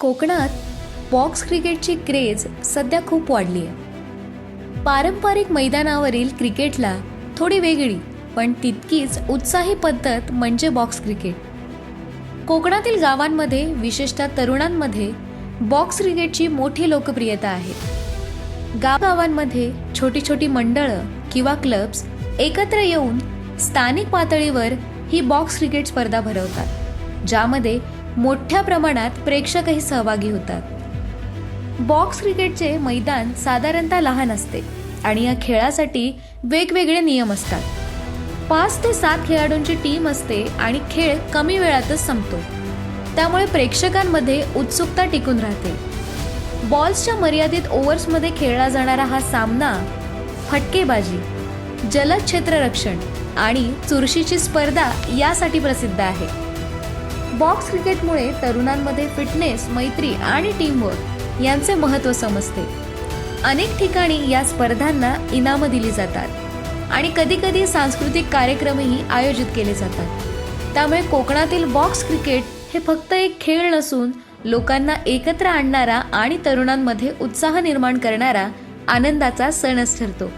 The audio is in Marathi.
कोकणात बॉक्स क्रिकेटची क्रेज सध्या खूप वाढली आहे पारंपरिक मैदानावरील क्रिकेटला थोडी वेगळी पण तितकीच उत्साही पद्धत म्हणजे बॉक्स क्रिकेट कोकणातील गावांमध्ये विशेषतः तरुणांमध्ये बॉक्स क्रिकेटची मोठी लोकप्रियता आहे. गावगावांमध्ये छोटी छोटी मंडळं किंवा क्लब्स एकत्र येऊन स्थानिक पातळीवर ही बॉक्स क्रिकेट स्पर्धा भरवतात ज्यामध्ये मोठ्या प्रमाणात प्रेक्षकही सहभागी होतात. बॉक्स क्रिकेटचे मैदान साधारणतः लहान असते आणि या खेळासाठी वेगवेगळे नियम असतात. पाच ते सात खेळाडूंची टीम असते आणि खेळ कमी वेळातच संपतो. त्यामुळे प्रेक्षकांमध्ये उत्सुकता टिकून राहते. बॉल्सच्या मर्यादित ओव्हर्समध्ये खेळला जाणारा हा सामना फटकेबाजी जलद क्षेत्ररक्षण आणि चुरशीची स्पर्धा यासाठी प्रसिद्ध आहे. बॉक्स क्रिकेटमुळे तरुणांमध्ये फिटनेस मैत्री आणि टीमवर्क यांचे महत्त्व समजते. अनेक ठिकाणी या स्पर्धांना इनामं दिली जातात आणि कधीकधी सांस्कृतिक कार्यक्रमही आयोजित केले जातात. त्यामुळे कोकणातील बॉक्स क्रिकेट हे फक्त एक खेळ नसून लोकांना एकत्र आणणारा आणि तरुणांमध्ये उत्साह निर्माण करणारा आनंदाचा सणच ठरतो.